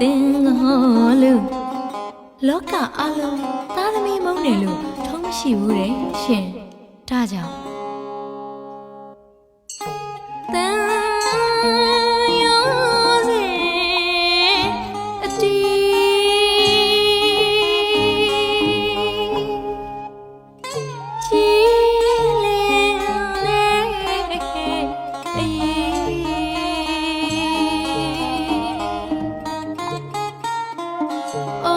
သင်ငေါ်လို့လောကအလုံးသားသမီးမုန်းတယ်လို့ထုံးမရှိဘူးတဲ့ရှင်ဒါကြောင့် Oh.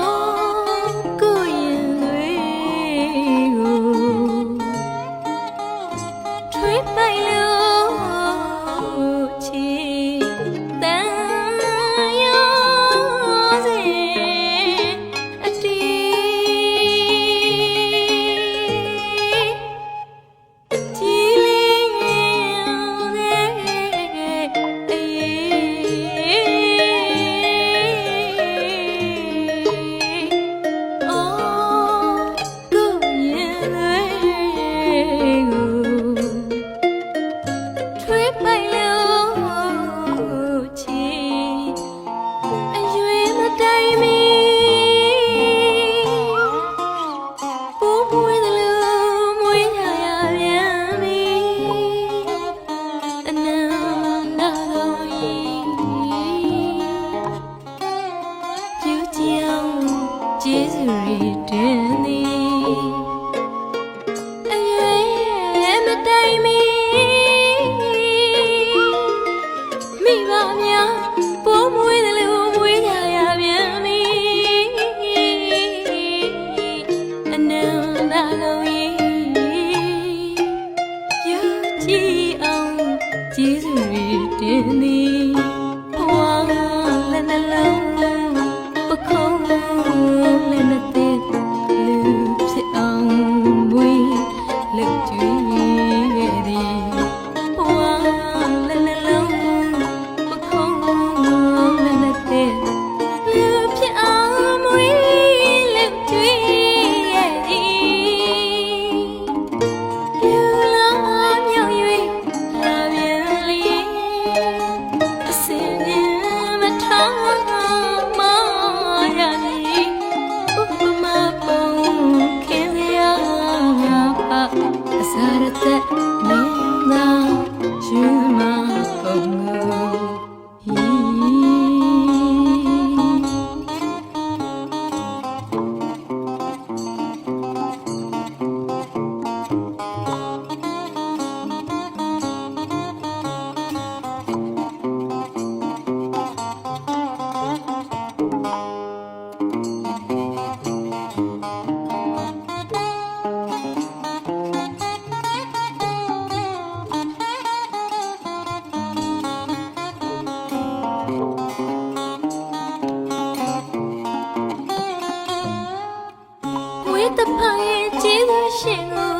ဖာရဲ့ကျေးဇူးရှင်ကို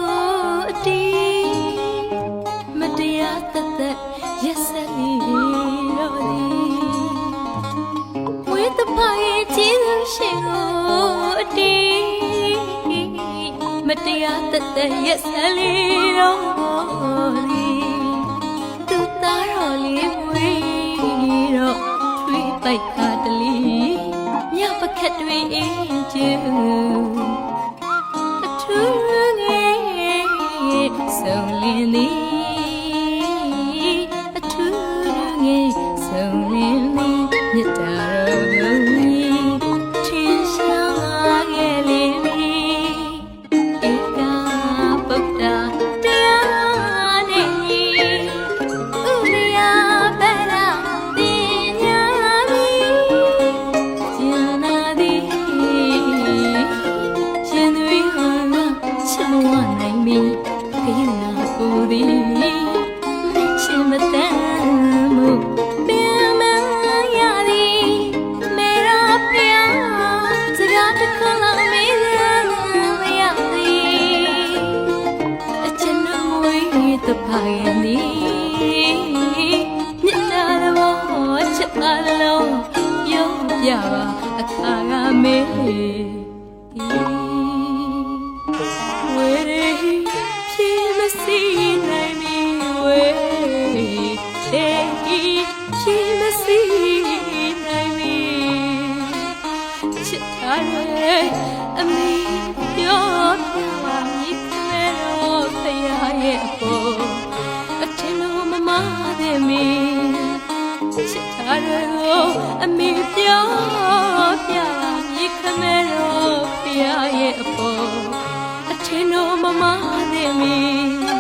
အတီးမတရားတသက်ရက်ဆက်နေတော့သည်ဝေးတဖာရဲ့ကျေးဇူးရှင်ကိုအတီးမတရားတသက်ရက်ဆက်နေတော့ me. နိုမမသည်မီ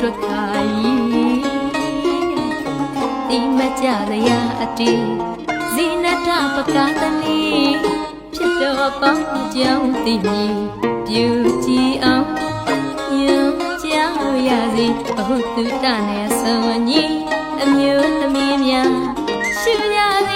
တွက်ခါရီတိမကြရရာအတီဇိနတပကသလီဖြစ်တော်ပေါင်းကြောင်းတည်မီပြူကြည်အောင်ညွန်ကြောင်းရစီအဟုတ်သူတနဲ့ဆွန်ကြီးအမျိုးသမီးများရှူရစီ